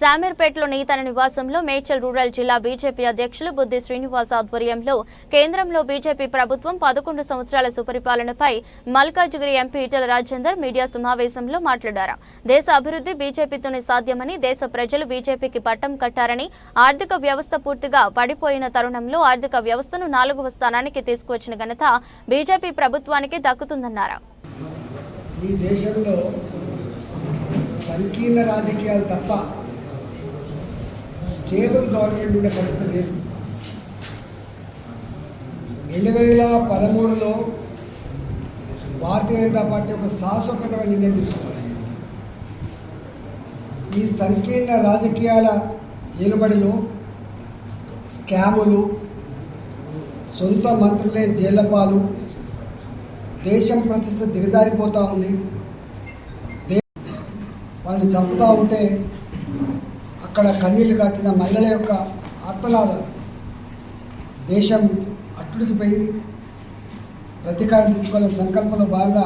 శామీర్పేటలోని తన నివాసంలో మేడ్చల్ రూరల్ జిల్లా బీజేపీ అధ్యక్షులు బుద్ధి శ్రీనివాస్ ఆధ్వర్యంలో కేంద్రంలో బీజేపీ ప్రభుత్వం పదకొండు సంవత్సరాల సుపరిపాలనపై మల్కాజ్గిరి ఎంపీ ఈటల రాజేందర్ మీడియా సమావేశంలో మాట్లాడారు. దేశ అభివృద్ధి బీజేపీతోనే సాధ్యమని దేశ ప్రజలు బీజేపీకి పట్టం కట్టారని ఆర్థిక వ్యవస్థ పూర్తిగా పడిపోయిన తరుణంలో ఆర్థిక వ్యవస్థను నాలుగవ స్థానానికి తీసుకువచ్చిన ఘనత బీజేపీ ప్రభుత్వానికి దక్కుతుందన్నారు. ఈ దేశంలో సంకీర్ణ రాజకీయాలు తప్ప చేతులు గవర్నమెంట్ ఉండే పరిస్థితి లేదు. రెండు వేల పదమూడులో భారతీయ జనతా పార్టీ ఒక శాశ్వతమైన నిర్ణయం తీసుకున్నారు ఈ సంకీర్ణ రాజకీయాల ఏలుబడిలో స్కాములు సొంత మంత్రులే జైలపాలు దేశం ప్రతిష్ట దిగజారిపోతూ ఉంది. దే- వాళ్ళని చంపుతూ ఉంటే అక్కడ కన్నీళ్ళు కాచిన మహిళల యొక్క ఆర్తనాదాలు దేశం అట్టుడికి పోయింది. ప్రతీకారం తెచ్చుకోవాలని సంకల్పంలో భాగంగా